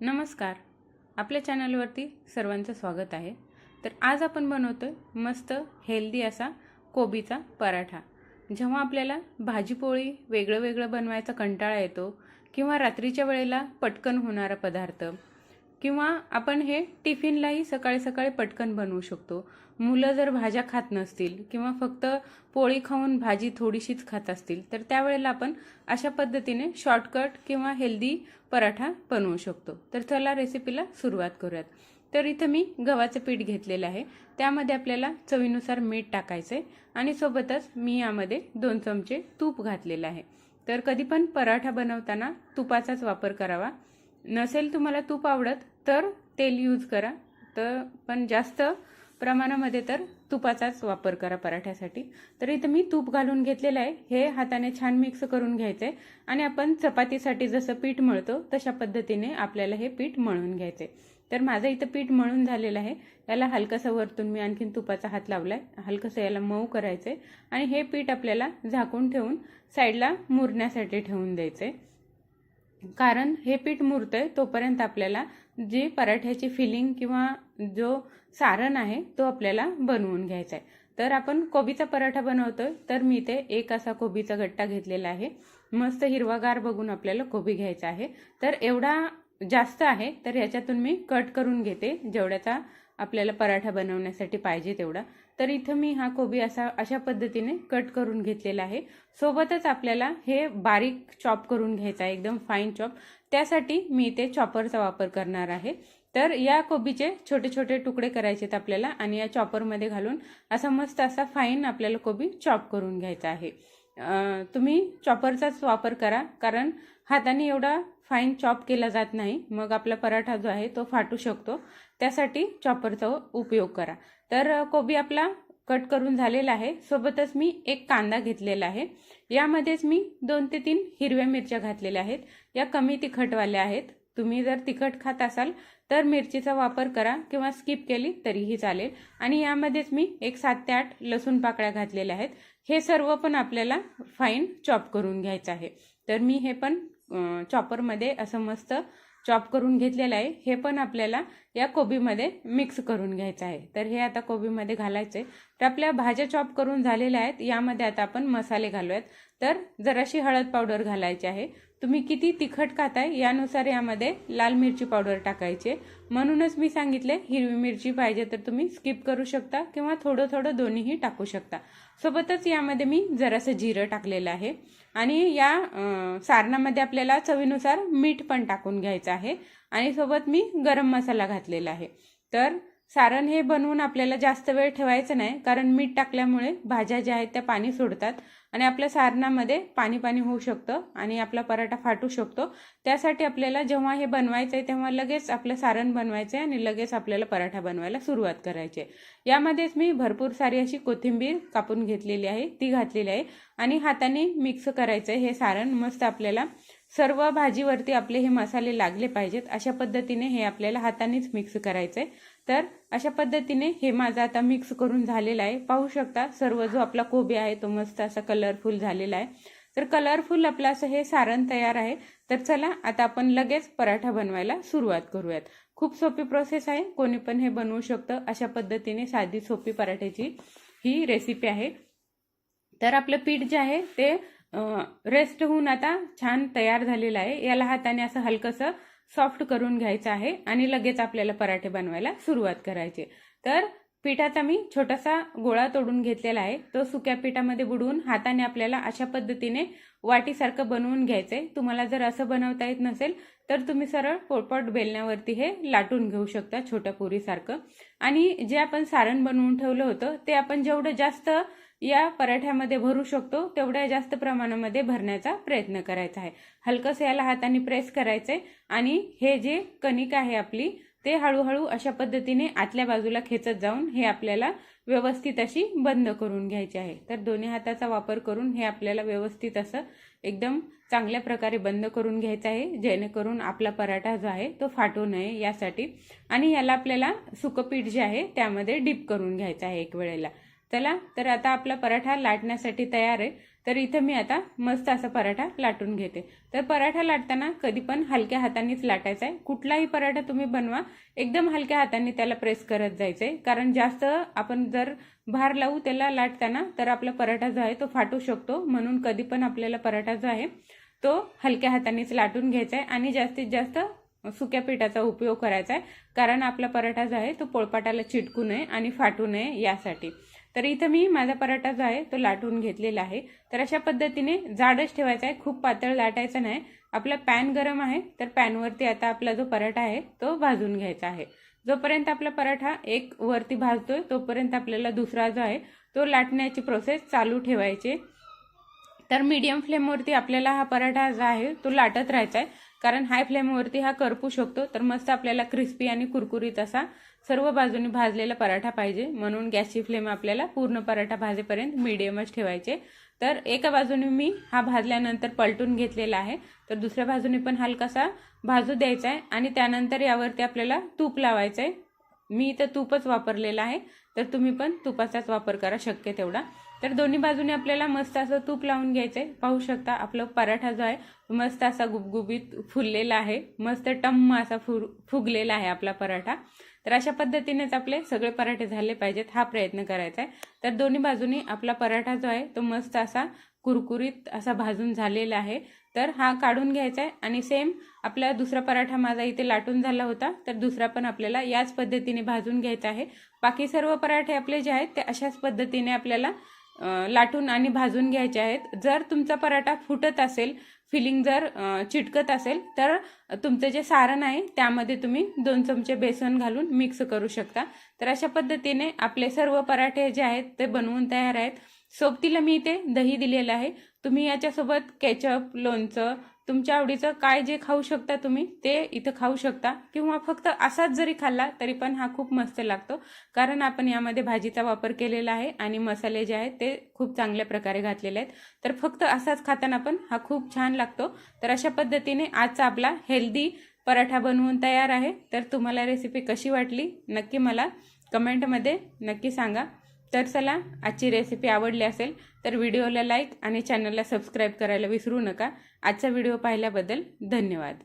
नमस्कार. आपल्या चॅनलवरती सर्वांचं स्वागत आहे. तर आज आपण बनवतो आहे मस्त हेल्दी असा कोबीचा पराठा. जेव्हा आपल्याला भाजीपोळी वेगळं वेगळं बनवायचा कंटाळा येतो किंवा रात्रीच्या वेळेला पटकन होणारा पदार्थ किंवा आपण हे टिफिनलाही सकाळी सकाळी पटकन बनवू शकतो. मुलं जर भाज्या खात नसतील किंवा फक्त पोळी खाऊन भाजी थोडीशीच खात असतील तर त्यावेळेला आपण अशा पद्धतीने शॉर्टकट किंवा हेल्दी पराठा बनवू शकतो. तर चला रेसिपीला सुरुवात करूयात. तर इथं मी गव्हाचं पीठ घेतलेलं आहे. त्यामध्ये आपल्याला चवीनुसार मीठ टाकायचं आहे आणि सोबतच मी यामध्ये दोन चमचे तूप घातलेलं आहे. तर कधी पण पराठा बनवताना तुपाचाच वापर करावा. नसेल तुम्हाला तूप आवडत तर तेल यूज करा. तर पण जास्त प्रमाणामध्ये तर तुपाचाच वापर करा पराठ्यासाठी. तर इथं मी तूप घालून घेतलेलं आहे. हे हाताने छान मिक्स करून घ्यायचं आहे आणि आपण चपातीसाठी जसं पीठ मळतो तशा पद्धतीने आपल्याला हे पीठ मळून घ्यायचं आहे तर माझं इथं पीठ मळून झालेलं आहे. याला हलकंसं वरतून मी आणखीन तुपाचा हात लावलाय. हलकंसं याला मऊ करायचंय. आणि हे पीठ आपल्याला झाकून ठेवून साईडला मुरण्यासाठी ठेवून द्यायचंय. कारण हे पीठ मुरतंय तोपर्यंत आपल्याला जी पराठ्याची फिलिंग किंवा जो सारण आहे तो आपल्याला बनवून घ्यायचा आहे तर आपण कोबीचा पराठा बनवतोय तर मी ते एक असा कोबीचा गट्टा घेतलेला आहे. मस्त हिरवागार बघून आपल्याला कोबी घ्यायचा आहे. तर एवढा जास्त आहे तर याच्यातून मी कट करून घेते जेवढ्याचा आपल्याला पराठा बनवण्यासाठी पाहिजे तेवढा. तर इथं मी हा कोबी असा अशा पद्धतीने कट करून घेतलेला आहे. सोबतच आपल्याला हे बारीक चॉप करून घ्यायचं आहे एकदम फाईन चॉप त्यासाठी मी इथे चॉपरचा वापर करणार आहे. तर या कोबीचे छोटे छोटे तुकडे करायचे आहेत आपल्याला आणि या चॉपरमध्ये घालून असा मस्त असा फाईन आपल्याला कोबी चॉप करून घ्यायचा आहे. तुम्ही चॉपरचाच वापर करा कारण हाताने एवढा फाईन चॉप केला जात नाही. मग आपला पराठा जो आहे तो फाटू शकतो. त्यासाठी चॉपरचा उपयोग करा. तर कोबी आपला कट करून झालेला आहे. सोबतच मी एक कांदा घेतलेला आहे. यामध्येच मी दोन ते तीन हिरव्या मिरच्या घातलेल्या आहेत. या कमी तिखटवाल्या आहेत. तुम्ही जर तिखट खात असाल तर मिरचीचा वापर करा किंवा स्किप केली तरीही चालेल. आणि यामध्येच मी एक सात ते आठ लसूण पाकळ्या घातलेल्या आहेत. हे सर्व पण आपल्याला फाईन चॉप करून घ्यायचं आहे. तर मी हे पण चॉपरमध्ये असं मस्त चॉप करून घेतलेलं आहे. हे पण आपल्याला या कोबीमध्ये मिक्स करून घ्यायचं आहे. तर हे आता कोबीमध्ये घालायचं आहे तर आपल्या भाज्या चॉप करून झालेल्या आहेत. यामध्ये आता आपण मसाले घालूयात. तर जराशी हळद पावडर घालायची आहे. तुम्ही किती तिखट खाताय यानुसार यामध्ये लाल मिरची पावडर टाकायचे. म्हणूनच मी सांगितले हिरवी मिरची पाहिजे तर तुम्ही स्किप करू शकता किंवा थोडं थोडं दोन्हीही टाकू शकता. सोबतच यामध्ये मी जरासं जिरं टाकलेलं आहे. आणि या सारणामध्ये आपल्याला चवीनुसार मीठ पण टाकून घ्यायचं आहे. आणि सोबत मी गरम मसाला घातलेला आहे. तर सारण हे बनवून आपल्याला जास्त वेळ ठेवायचं नाही कारण मीठ टाकल्यामुळे भाज्या ज्या आहेत त्या पाणी सोडतात आणि आपल्या सारणामध्ये पाणी पाणी होऊ शकतं आणि आपला पराठा फाटू शकतो. त्यासाठी आपल्याला जेव्हा हे बनवायचं आहे तेव्हा लगेच आपलं सारण बनवायचं आहे आणि लगेच आपल्याला पराठा बनवायला सुरुवात करायची आहे यामध्येच मी भरपूर सारी अशी कोथिंबीर कापून घेतलेली आहे ती घातलेली आहे आणि हाताने मिक्स करायचं आहे हे सारण मस्त आपल्याला सर्व भाजीवरती आपले हे मसाले लागले पाहिजेत. अशा पद्धतीने हे आपल्याला हातानेच मिक्स करायचं आहे तर अशा पद्धतीने हे माझं आता मिक्स करून झालेलं आहे. पाहू शकता सर्व जो आपला कोबी आहे तो मस्त असा कलरफुल झालेला आहे. तर कलरफुल आपलं असं हे सारण तयार आहे. तर चला आता आपण लगेच पराठा बनवायला सुरुवात करूयात. खूप सोपी प्रोसेस आहे. कोणी पण हे बनवू शकतं. अशा पद्धतीने साधी सोपी पराठ्याची ही रेसिपी आहे. तर आपलं पीठ जे आहे ते रेस्ट होऊन आता छान तयार झालेला आहे. याला हाताने असं हलकंसं सॉफ्ट करून घ्यायचं आहे आणि लगेच आपल्याला पराठे बनवायला सुरुवात करायची तर पिठाचा मी छोटासा गोळा तोडून घेतलेला आहे. तो सुक्या पिठामध्ये बुडवून हाताने आपल्याला अशा पद्धतीने वाटीसारखं बनवून घ्यायचं आहे. तुम्हाला जर असं बनवता येत नसेल तर तुम्ही सरळ पोटपट बेलण्यावरती हे लाटून घेऊ शकता छोट्या पुरीसारखं. आणि जे आपण सारण बनवून ठेवलं होतं ते आपण जेवढं जास्त या पराठ्यामध्ये भरू शकतो. तेवढ्या जास्त प्रमाणामध्ये भरण्याचा प्रयत्न करायचा आहे. हलकंसं याला हाताने प्रेस करायचंय आणि हे जे कणिक आहे आपली ते हळूहळू अशा पद्धतीने आतल्या बाजूला खेचत जाऊन हे आपल्याला व्यवस्थित अशी बंद करून घ्यायची आहे. तर दोन्ही हाताचा वापर करून हे आपल्याला व्यवस्थित असं एकदम चांगल्या प्रकारे बंद करून घ्यायचं आहे. जेणेकरून आपला पराठा जो आहे तो फाटू नये यासाठी. आणि याला आपल्याला सुकपीठ जे आहे त्यामध्ये डीप करून घ्यायचं आहे एक वेळेला. चला तर आता आपला पराठा लाटण्यासाठी तयार आहे. तर इथं मी आता मस्त असा पराठा लाटून घेते. तर पराठा लाटताना कधी पण हलक्या हातानेच लाटायचा आहे. कुठलाही पराठा तुम्ही बनवा. एकदम हलक्या हाताने त्याला प्रेस करत जायचं आहे कारण जास्त आपण जर भार लावू त्याला लाटताना तर आपला पराठा जो आहे तो फाटू शकतो. म्हणून कधी पण आपल्याला पराठा जो आहे तो हलक्या हातानेच लाटून घ्यायचा आहे आणि जास्तीत जास्त सुक्या पिठाचा उपयोग करायचा आहे कारण आपला पराठा जो आहे तो पोळपाटाला चिटकू नये आणि फाटू नये यासाठी. तर इथं मी माझा पराठा जो आहे तो लाटून घेतलेला आहे. तर अशा पद्धतीने जाडच ठेवायचा आहे. खूप पातळ लाटायचं नाही. आपला पॅन गरम आहे तर पॅनवरती आता आपला जो पराठा आहे तो भाजून घ्यायचा आहे. जोपर्यंत आपला पराठा एक वरती भाजतोय तोपर्यंत आपल्याला दुसरा जो आहे तो लाटण्याची प्रोसेस चालू ठेवायची तर मीडियम फ्लेमवरती आपल्याला हा पराठा जो आहे तो लाटत राहायचा आहे. कारण हाय फ्लेमवरती हा करपू शकतो तर मस्त आपल्याला क्रिस्पी आणि कुरकुरीत असा सर्व बाजूनी भाजलेला पराठा पाहिजे. म्हणून गॅसची फ्लेम आपल्याला पूर्ण पराठा भाजेपर्यंत मीडियमच ठेवायचे. तर एका बाजूने मी हा भाजल्यानंतर पलटून घेतलेला आहे. तर दुसऱ्या बाजूने पण हलकासा भाजू द्यायचा आहे आणि त्यानंतर यावरती आपल्याला तूप लावायचं आहे. मी इथं तूपच वापरलेलं आहे. तर तुम्ही पण तुपाचाच वापर करा शक्य तेवढा. तर दोन्ही बाजूने आपल्याला मस्त असं तूप लावून घ्यायचं आहे पाहू शकता आपलं पराठा जो आहे मस्त असा गुबगुबीत फुललेला आहे. मस्त टम्म असा फु फुगलेला आहे आपला पराठा. तर अशा पद्धतीनेच आपले सगळे पराठे झाले पाहिजेत हा प्रयत्न करायचा आहे. तर दोन्ही बाजूनी आपला पराठा जो आहे तो मस्त असा कुरकुरीत असा भाजून झालेला आहे. तर हा काढून घ्यायचा आहे आणि सेम आपला दुसरा पराठा माझा इथे लाटून झाला होता तर दुसरा पण आपल्याला याच पद्धतीने भाजून घ्यायचा आहे. बाकी सर्व पराठे आपले जे आहेत ते अशाच पद्धतीने आपल्याला लाटून आणि भाजून घ्यायचे आहेत. जर तुमचा पराठा फुटत असेल फिलिंग जर चिटकत असेल तर तुमचं जे सारण आहे त्यामध्ये तुम्ही दोन चमचे बेसन घालून मिक्स करू शकता. तर अशा पद्धतीने आपले सर्व पराठे जे आहेत ते बनवून तयार आहेत. सोबतीला मी इथे दही दिलेलं आहे. तुम्ही याच्यासोबत केचप लोणचं तुमच्या आवडीचं काय जे खाऊ शकता तुम्ही ते इथं खाऊ शकता. किंवा फक्त असाच जरी खाल्ला तरी पण हा खूप मस्त लागतो. कारण आपण यामध्ये भाजीचा वापर केलेला आहे आणि मसाले जे आहेत ते खूप चांगल्या प्रकारे घातलेले आहेत. तर फक्त असाच खाताना पण हा खूप छान लागतो. तर अशा पद्धतीने आजचा आपला हेल्दी पराठा बनवून तयार आहे. तर तुम्हाला रेसिपी कशी वाटली नक्की मला कमेंटमध्ये नक्की सांगा. तर चला आजची रेसिपी आवडली असेल तर व्हिडिओला लाईक आणि चॅनलला सबस्क्राईब करायला विसरू नका. आजचा व्हिडिओ पाहिल्याबद्दल धन्यवाद.